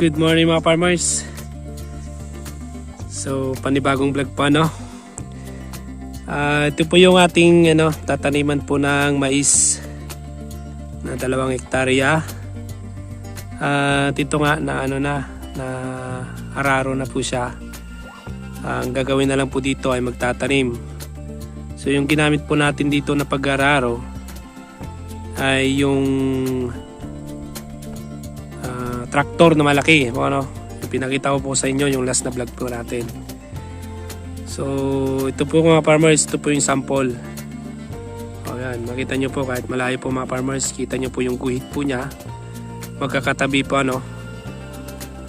Good morning mga farmers. So, panibagong vlog pa no. Ah, ito po yung ating ano, tataniman po ng mais na dalawang hektarya. At ito nga na ano na na araro na po siya. Ah, ang gagawin na lang po dito ay magtatanim. So yung ginamit po natin dito na pag-araro ay yung traktor na malaki. Ano? Pinakita ko po sa inyo yung last na vlog po natin. So, ito po mga farmers, ito po yung sample. O yan, makita nyo po kahit malayo po mga farmers, kita nyo po yung guhit po niya. Magkakatabi po ano.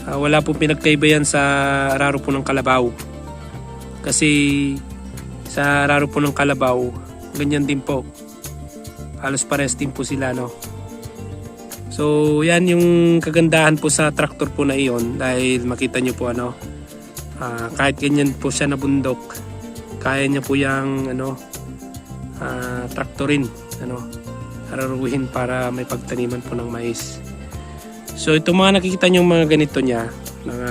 Ah, wala po pinagkaiba yan sa araro po ng kalabaw. Kasi sa araro po ng kalabaw, ganyan din po. Halos pares din po sila no. So, yan yung kagandahan po sa traktor po na iyon dahil makita nyo po ano, ah, kahit ganyan po siya na bundok, kaya niya po yung ano, ah, traktorin, ano, araruhin para may pagtaniman po ng mais. So, itong mga nakikita nyo mga ganito niya, mga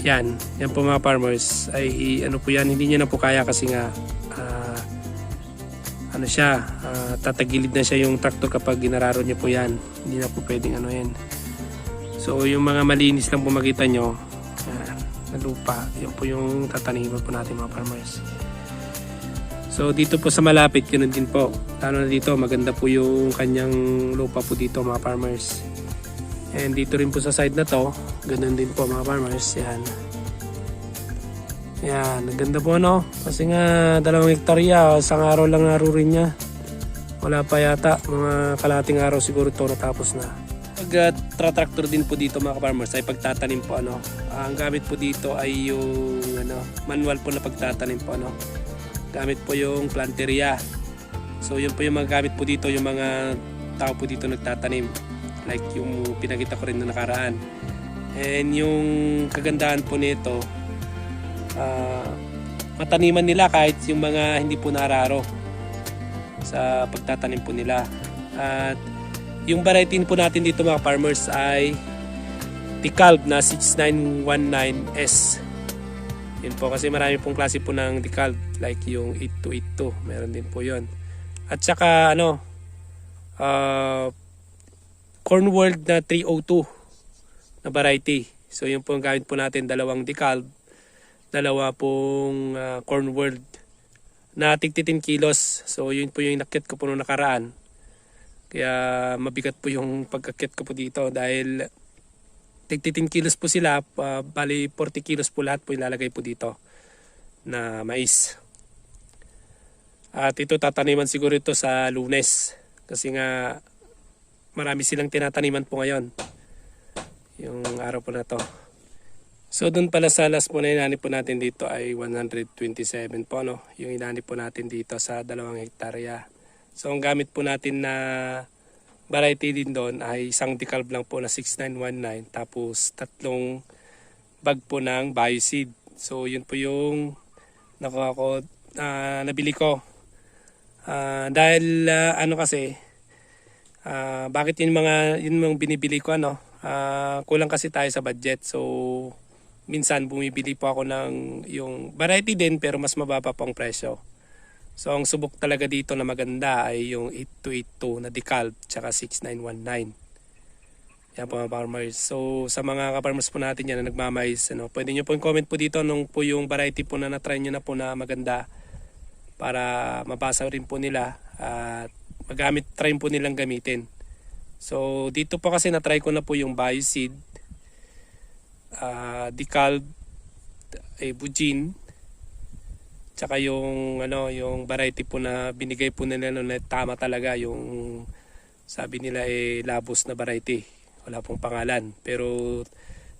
yan, yan po mga farmers ay ano po yan, hindi niya na po kaya kasi nga ah, ano siya, ah, tatagilid na siya yung traktor kapag ginararo niya po yan. Hindi na po pwedeng ano yan. So yung mga malinis lang po makita nyo, yan, na lupa, yun po yung tataniman po natin mga farmers. So dito po sa malapit, ganun din po. Lalo na dito, maganda po yung kanyang lupa po dito mga farmers. And dito rin po sa side na to, ganun din po mga farmers. Yan. Yan, naganda po no. Kasi nga dalawang hektarya, isang araw lang naro rin niya. Wala pa yata, mga kalating araw siguro to natapos na. Pag uh, tra-tractor din po dito mga farmers ay pagtatanim po ano. ang gamit po dito ay yung ano, manual po na pagtatanim po ano. Gamit po yung planteria. So yun po yung mga gamit po dito, yung mga tao po dito nagtatanim. Like yung pinakita ko rin na nakaraan. And yung kagandahan po nito, ah, mataniman nila kahit yung mga hindi po nararo sa pagtatanim po nila. At yung variety po natin dito mga farmers ay Decalb na 6919S. Yun po kasi marami pong klase po ng Decalb like yung 8282. Meron din po yon At saka ano, uh, Cornworld na 302 na variety. So yun po ang gamit po natin dalawang Decalb dalawa pong uh, corn world na tigtitin kilos. So yun po yung nakit ko po nung nakaraan. Kaya mabigat po yung pagkakit ko po dito dahil tigtitin kilos po sila. Uh, bali 40 kilos po lahat po ilalagay po dito na mais. At ito tataniman siguro ito sa lunes. Kasi nga marami silang tinataniman po ngayon. Yung araw po na to. So doon pala sa last po na inanip po natin dito ay 127 po no. Yung inanip po natin dito sa dalawang hektarya. So ang gamit po natin na variety din doon ay isang decalb lang po na 6919 tapos tatlong bag po ng bioseed. So yun po yung nakuha ko, ah, nabili ko. Ah, dahil ah, ano kasi, ah, bakit yun mga yun mga binibili ko ano, Ah, kulang kasi tayo sa budget. So minsan bumibili po ako ng yung variety din pero mas mababa pang presyo. So ang subok talaga dito na maganda ay yung 8282 na decalb tsaka 6919. Yan po mga farmers. So sa mga ka-farmers po natin yan na nagmamais, ano, pwede nyo po yung comment po dito nung po yung variety po na na-try nyo na po na maganda para mabasa rin po nila at magamit, try po nilang gamitin. So dito po kasi na-try ko na po yung bioseed uh, Decalb eh, Bujin tsaka yung ano yung variety po na binigay po nila no, na tama talaga yung sabi nila eh labos na variety. Wala pong pangalan. Pero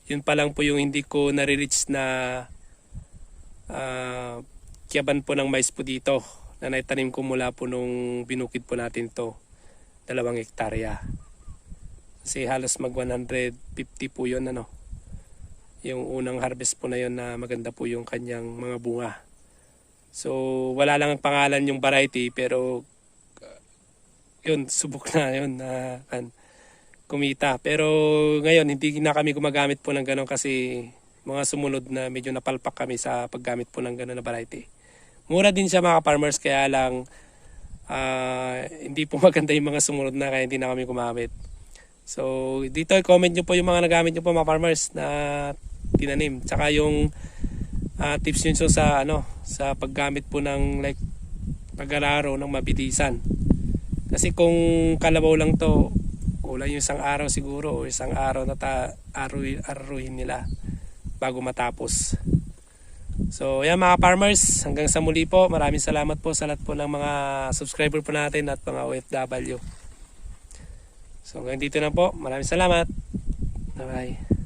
yun pa lang po yung hindi ko nare-reach na uh, kiyaban po ng mais po dito na naitanim ko mula po nung binukid po natin to dalawang hektarya. Kasi halos mag 150 po yun ano yung unang harvest po na yon na maganda po yung kanyang mga bunga. So wala lang ang pangalan yung variety pero uh, yun subok na yun na kan kumita. Pero ngayon, hindi na kami gumagamit po ng ganun kasi mga sumunod na medyo napalpak kami sa paggamit po ng ganun na variety. Mura din siya mga farmers kaya lang ah, hindi po maganda yung mga sumunod na kaya hindi na kami gumamit. So dito comment nyo po yung mga nagamit nyo po mga farmers na tinanim. Tsaka yung ah, tips nyo sa ano sa paggamit po ng like pag-araro ng mabilisan. Kasi kung kalabaw lang to, kulang yung isang araw siguro o isang araw na ta aruin, aruin nila bago matapos. So yan mga farmers, hanggang sa muli po, maraming salamat po sa lahat po ng mga subscriber po natin at mga OFW. So hanggang dito na po, maraming salamat. Bye bye.